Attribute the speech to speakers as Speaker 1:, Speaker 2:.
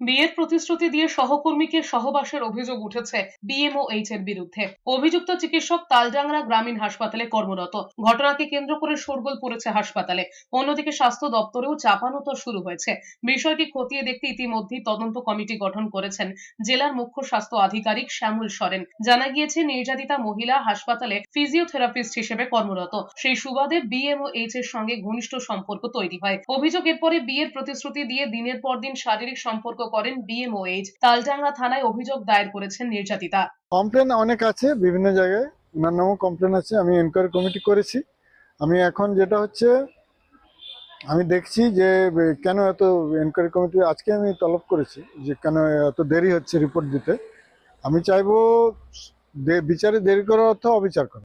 Speaker 1: বিয়ের প্রতিশ্রুতি দিয়ে সহকর্মীকে সহবাসের অভিযোগ উঠেছে বিএমওএইচ এর বিরুদ্ধে। অভিযুক্ত চিকিৎসক তালডাংরা গ্রামীণ হাসপাতালে কর্মরত। ঘটনাকে কেন্দ্র করে শোরগোল পড়েছে হাসপাতালে। অন্যদিকে স্বাস্থ্য দপ্তরেও চাপানোতর শুরু হয়েছে। বিষয়টি খতিয়ে দেখতে ইতিমধ্যেই তদন্ত কমিটি গঠন করেছেন জেলার মুখ্য স্বাস্থ্য আধিকারিক শ্যামল সরেন। জানা গিয়েছে, নির্যাতিতা মহিলা হাসপাতালে ফিজিওথেরাপিস্ট হিসেবে কর্মরত। সেই সুবাদে বিএমওএইচ এর সঙ্গে ঘনিষ্ঠ সম্পর্ক তৈরি হয়। অভিযোগ এরপরে বিয়ের প্রতিশ্রুতি দিয়ে দিনের পর দিন শারীরিক সম্পর্ক করেন বিএমওএইচ তালডাংরা থানায় অভিযোগ দায়ের করেছেন নির্যাতিতা।
Speaker 2: কমপ্লেন অনেক আছে, বিভিন্ন জায়গায়। ওনার নামও কমপ্লেন আছে, আমি এনকোয়ারি কমিটি করেছি। আমি এখন যেটা হচ্ছে, আমি দেখছি যে কেন এত এনকোয়ারি কমিটি আজকে আমি তলব করেছি যে কেন এত দেরি হচ্ছে রিপোর্ট দিতে। আমি চাইব বিচারে দেরি করার অর্থ অবিচার করা।